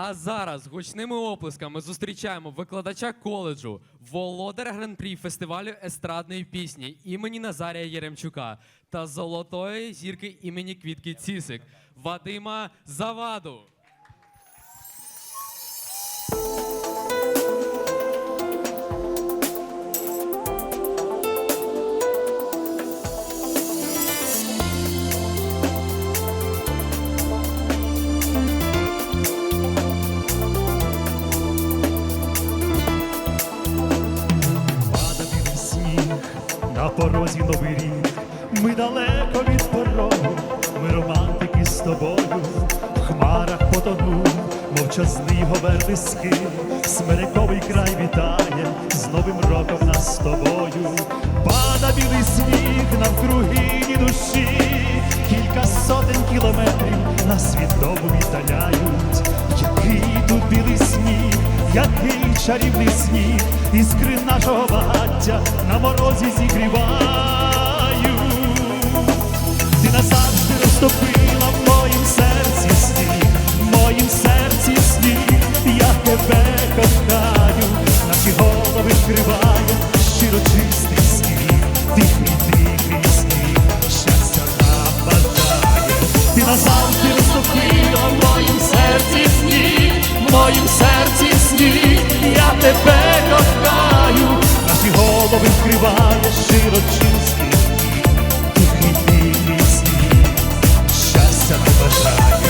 А зараз гучними оплесками зустрічаємо викладача коледжу, володар гран-прі фестивалю естрадної пісні імені Назарія Єремчука та золотої зірки імені Квітки Цісик Вадима Заваду. Порозі новий рік. Ми далеко від порогу, ми романтики з тобою. В хмарах потонув, мовчазний говерниски. смириковий край вітає, з Новим роком нас з тобою. Пада білий сніг навкруги душі, чарівний сніг, іскри нашого багаття на морозі зігрівають. Ти назавжди розтопила в моїм серці сніг, в моїм серці сніг, я тебе кохаю, наші голови вкриває щиро чистий сніг, тихий тихий сніг, щастя нам бажає. Ти назавжди розтопила в моїм серці сніг, в моїм серці тебе кохаю, наші голови вкриває щиро чистий сніг, тихий тихий сніг, щастя нам бажає.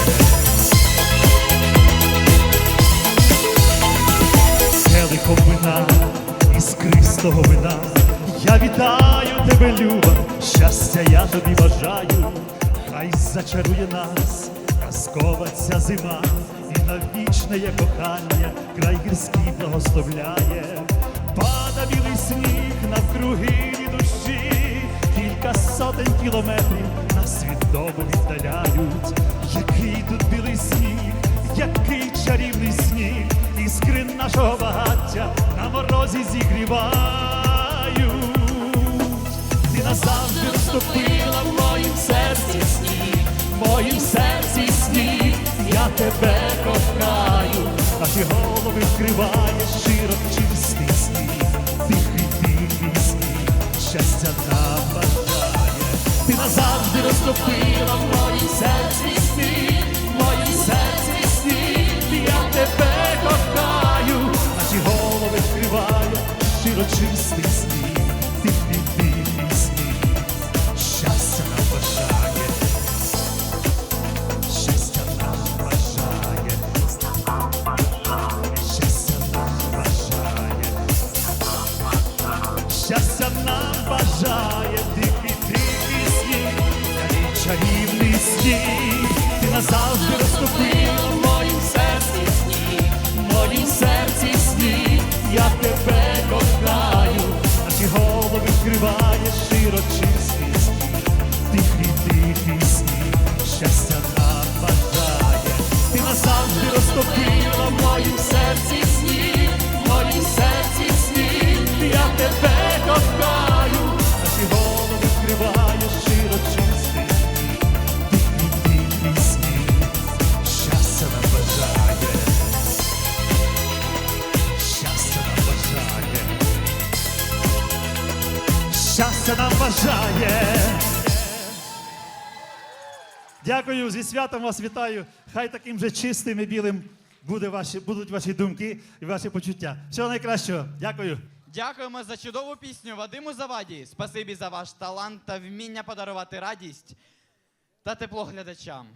Келихом вина, іскристого вина, я вітаю тебе, Люба, щастя я тобі бажаю, хай зачарує нас, казкова ця зима, і навічне є кохання, край гірський благословляє, пада білий сніг навкруги ні душі, кілька сотень кілометрів нас від дому віддаляють, який тут білий сніг, який чарівний сніг, іскри нашого багаття на морозі зігрівають. Ти назавжди розтопила в моїм серці сніг, в моїм серці сніг, я тебе кохаю, наші голови вкриває щиро чистий сніг, тихий тихий сніг, щастя нам бажає. Ти назавжди розтопила в моїй серці сніг, в моїй серці сніг, я тебе кохаю, наші голови вкриває щиро чистий сніг, ти назавжди розтопила щастя нам бажає. Дякую, зі святом вас вітаю. Хай таким же чистим і білим буде ваші, будуть ваші думки і ваші почуття. Всього найкращого. Дякую. Дякуємо за чудову пісню Вадиму Заваді. Спасибі за ваш талант та вміння подарувати радість та тепло глядачам.